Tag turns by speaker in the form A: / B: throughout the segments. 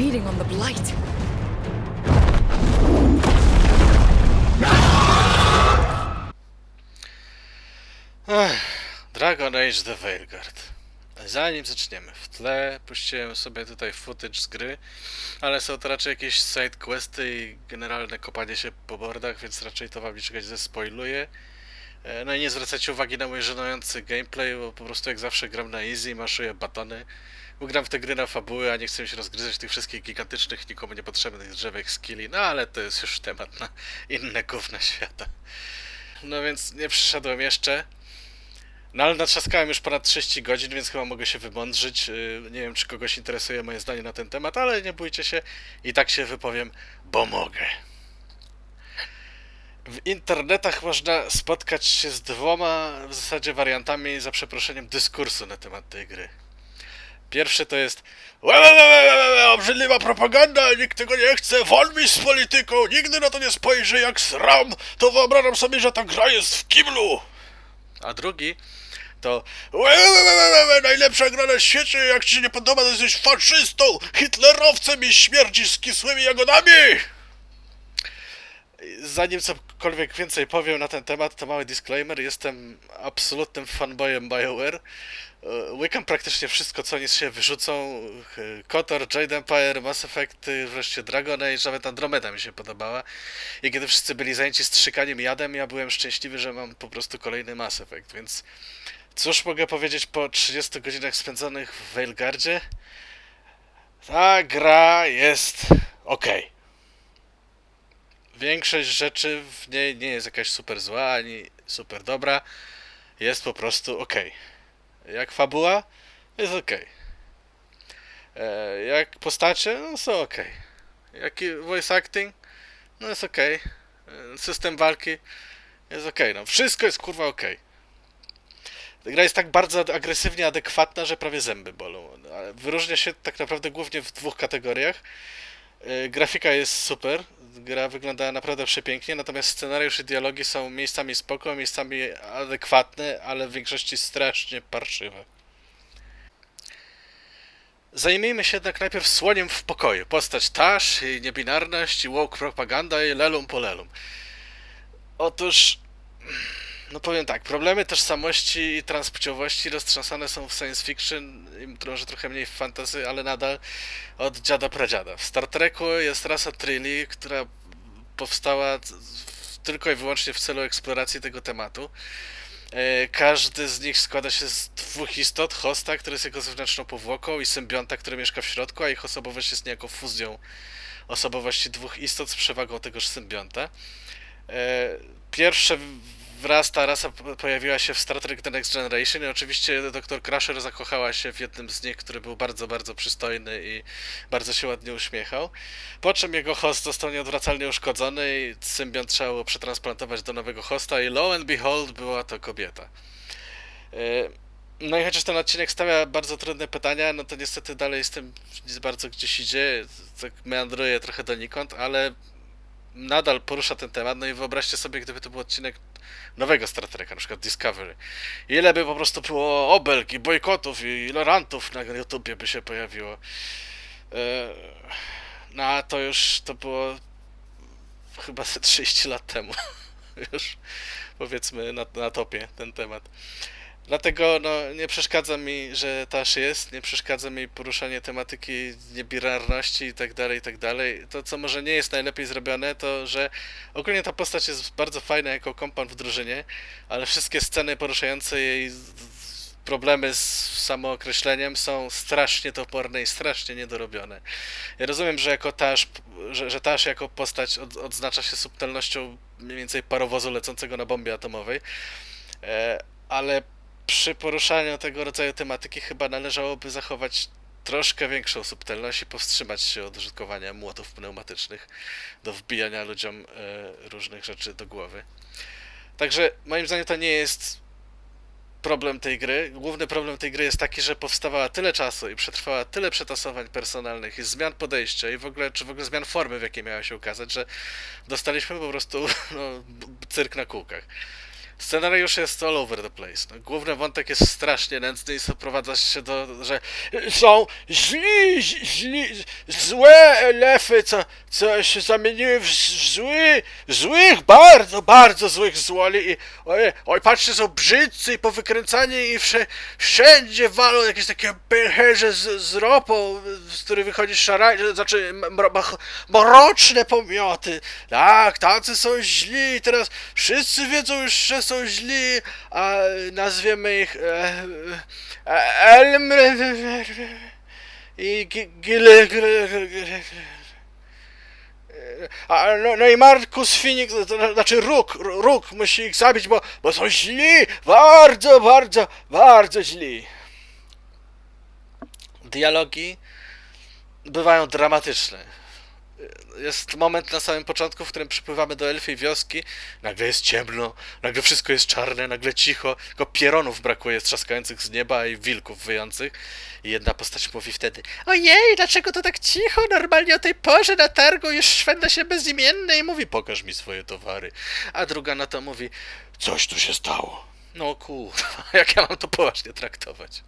A: feeding on the blight.
B: Ech, Dragon Age The Veilguard. Zanim zaczniemy, w tle puściłem sobie tutaj footage z gry, ale są to raczej jakieś side questy i generalne kopanie się po bordach, więc raczej to wam niczego nie zespoiluję. E, No i nie zwracajcie uwagi na mój żenujący gameplay, bo po prostu jak zawsze gram na easy, maszuję batony. Bo gram w te gry na fabuły, a nie chcę się rozgryzać tych wszystkich gigantycznych, nikomu niepotrzebnych drzewych skilli, no ale to jest już temat na inne gówna świata. No więc nie przyszedłem jeszcze. No ale natrzaskałem już ponad 30 godzin, więc chyba mogę się wymądrzyć. Yy, Nie wiem, czy kogoś interesuje moje zdanie na ten temat, ale nie bójcie się i tak się wypowiem, bo mogę. W internetach można spotkać się z dwoma w zasadzie wariantami, za przeproszeniem, dyskursu na temat tej gry. Pierwszy to jest "Łe, łe, łe, łe, łe, łe, obrzydliwa propaganda, nikt tego nie chce, wol mi z polityką, nigdy na to nie spojrzy, jak sram, to wyobrażam sobie, że ta gra jest w kiblu. A drugi to "Łe, łe, łe, łe, łe, łe, najlepsza gra na świecie, jak ci się nie podoba, to jesteś faszystą, hitlerowcem i śmierdzisz z kisłymi jagodami! Zanim cokolwiek więcej powiem na ten temat, to mały disclaimer, jestem absolutnym fanboyem BioWare. E, Łykam praktycznie wszystko, co oni siebie wyrzucą. E, KOTOR, Jade Empire, Mass Effect, y, wreszcie Dragon Age, nawet Andromeda mi się podobała. I kiedy wszyscy byli zajęci strzykaniem jadem, ja byłem szczęśliwy, że mam po prostu kolejny Mass Effect, więc cóż mogę powiedzieć po 30 godzinach spędzonych w Veilguardzie? Ta gra jest ok. Większość rzeczy w niej nie jest jakaś super zła, ani super dobra. Jest po prostu ok. Jak fabuła? Jest ok. E, jak postacie? No są ok. Jaki voice acting? No jest ok. E, System walki? Jest ok. No wszystko jest kurwa ok. Gra jest tak bardzo agresywnie adekwatna, że prawie zęby bolą. Wyróżnia się tak naprawdę głównie w dwóch kategoriach. E, Grafika jest super, gra wygląda naprawdę przepięknie, natomiast scenariusz i dialogi są miejscami spoko, miejscami adekwatne, ale w większości strasznie parszywe. Zajmijmy się jednak najpierw słoniem w pokoju. Postać Tash, jej niebinarność i woke propaganda i lelum po lelum. Otóż, no powiem tak, problemy tożsamości i transpłciowości roztrząsane są w science fiction, może trochę mniej w fantasy, ale nadal od dziada pradziada. W Star Treku jest rasa Trilli, która powstała tylko i wyłącznie w celu eksploracji tego tematu. E, Każdy z nich składa się z dwóch istot, hosta, który jest jego zewnętrzną powłoką i symbionta, który mieszka w środku, a ich osobowość jest niejako fuzją osobowości dwóch istot z przewagą tegoż symbionta. E, Pierwsze wraz ta rasa pojawiła się w Star Trek The Next Generation i oczywiście dr Crusher zakochała się w jednym z nich, który był bardzo, bardzo przystojny i bardzo się ładnie uśmiechał. Po czym jego host został nieodwracalnie uszkodzony i symbiont trzeba było przetransplantować do nowego hosta i lo and behold była to kobieta. E, No i chociaż ten odcinek stawia bardzo trudne pytania, no to niestety dalej z tym bardzo gdzieś idzie, tak meandruje trochę donikąd, ale nadal porusza ten temat, no i wyobraźcie sobie, gdyby to był odcinek nowego Star Treka, na przykład Discovery. Ile by po prostu było obelg i bojkotów i lorantów na YouTubie by się pojawiło. E, No a to już, to było chyba ze 30 lat temu. Już powiedzmy na, na topie ten temat. Dlatego no, nie przeszkadza mi, że Tash jest, nie przeszkadza mi poruszanie tematyki niebinarności i tak dalej, i tak dalej. To, co może nie jest najlepiej zrobione, to że ogólnie ta postać jest bardzo fajna jako kompan w drużynie, ale wszystkie sceny poruszające jej problemy z samookreśleniem są strasznie toporne i strasznie niedorobione. Ja rozumiem, że jako Tash, że, że Tash jako postać od, odznacza się subtelnością mniej więcej parowozu lecącego na bombie atomowej, e, ale przy poruszaniu tego rodzaju tematyki chyba należałoby zachować troszkę większą subtelność i powstrzymać się od użytkowania młotów pneumatycznych do wbijania ludziom e, różnych rzeczy do głowy. Także moim zdaniem to nie jest problem tej gry. Główny problem tej gry jest taki, że powstawała tyle czasu i przetrwała tyle przetasowań personalnych i zmian podejścia i w ogóle, czy w ogóle zmian formy, w jakiej miała się ukazać, że dostaliśmy po prostu no, cyrk na kółkach. Scenariusz jest all over the place. No, główny wątek jest strasznie nędzny i sprowadza się do, że są źli, źli, złe elfy, co, co się zamieniły w, w zły, złych, bardzo, bardzo złych złoli i oj, oj patrzcie, są brzydcy i powykręcani i wsze, wszędzie walą jakieś takie pęcherze z, z ropą, z których wychodzi szaraj, znaczy mro, mro, mroczne pomioty. Tak, tacy są źli i teraz wszyscy wiedzą już, że są źli, a nazwiemy ich e, e, Elm i Gi- Gile... Gile- Gile- a, no, no i Markus Finik, to znaczy Róg, Róg musi ich zabić, bo, bo są źli, bardzo, bardzo, bardzo źli. Dialogi bywają dramatyczne. Jest moment na samym początku, w którym przypływamy do elfiej wioski, nagle jest ciemno, nagle wszystko jest czarne, nagle cicho, tylko pieronów brakuje trzaskających z nieba i wilków wyjących. I jedna postać mówi wtedy Ojej, dlaczego to tak cicho? Normalnie o tej porze na targu już szwenda się bezimienny i mówi pokaż mi swoje towary. A druga na to mówi coś tu się stało. No kurwa, jak ja mam to poważnie traktować?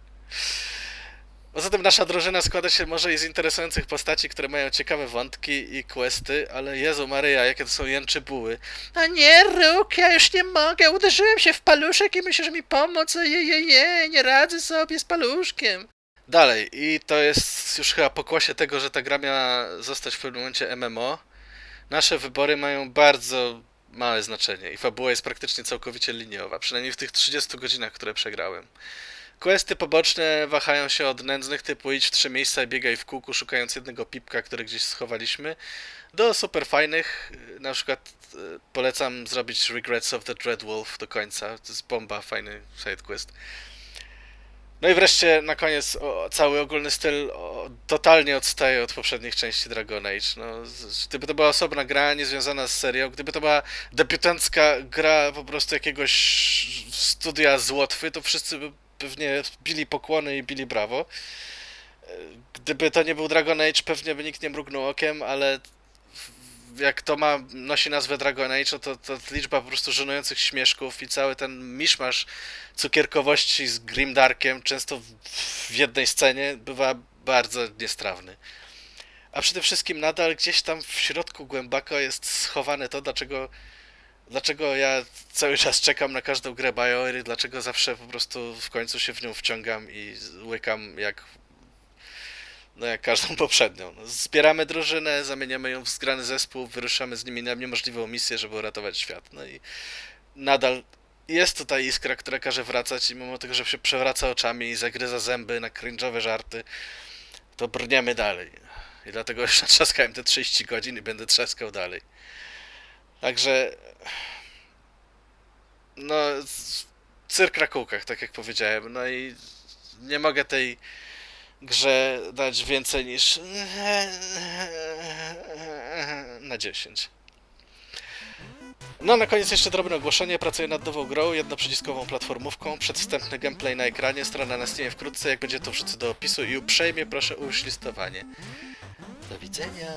B: Poza tym nasza drużyna składa się może i z interesujących postaci, które mają ciekawe wątki i questy, ale Jezu Maryja, jakie to są jęczybuły. A nie, Róg, ja już nie mogę, uderzyłem się w paluszek i musisz mi pomóc, ojej, nie radzę sobie z paluszkiem. Dalej, i to jest już chyba pokłosie tego, że ta gra miała zostać w pewnym momencie MMO. Nasze wybory mają bardzo małe znaczenie i fabuła jest praktycznie całkowicie liniowa, przynajmniej w tych 30 godzinach, które przegrałem. Questy poboczne wahają się od nędznych typu idź w trzy miejsca i biegaj w kółku szukając jednego pipka, który gdzieś schowaliśmy, do super fajnych, na przykład y, polecam zrobić Regrets of the Dread Wolf do końca, to jest bomba, fajny sidequest. No i wreszcie na koniec o, cały ogólny styl o, totalnie odstaje od poprzednich części Dragon Age. No, z- gdyby to była osobna gra, niezwiązana z serią, gdyby to była debiutancka gra po prostu jakiegoś studia z Łotwy, to wszyscy by pewnie bili pokłony i bili brawo. E, Gdyby to nie był Dragon Age, pewnie by nikt nie mrugnął okiem, ale jak to ma, nosi nazwę Dragon Age, to, to liczba po prostu żenujących śmieszków i cały ten miszmasz cukierkowości z Grimdarkiem, często w, w jednej scenie, bywa bardzo niestrawny. A przede wszystkim nadal gdzieś tam w środku głęboko jest schowane to, dlaczego, dlaczego ja cały czas czekam na każdą grę BioWare, dlaczego zawsze po prostu w końcu się w nią wciągam i łykam jak no jak każdą poprzednią. No, zbieramy drużynę, zamieniamy ją w zgrany zespół, wyruszamy z nimi na niemożliwą misję, żeby uratować świat. No i nadal jest tutaj iskra, która każe wracać i mimo tego, że się przewraca oczami i zagryza zęby na cringe'owe żarty, to brniemy dalej. I dlatego już natrzaskałem te 30 godzin i będę trzaskał dalej. Także... No... Cyrk na kółkach, tak jak powiedziałem. No i nie mogę tej grze dać więcej niż na 10. No, na koniec jeszcze drobne ogłoszenie. Pracuję nad nową grą, jednoprzyciskową platformówką. Przedwstępny gameplay na ekranie, strona na Steamie wkrótce. Jak będzie to wrzucę do opisu i uprzejmie proszę o uślistowanie. Do widzenia.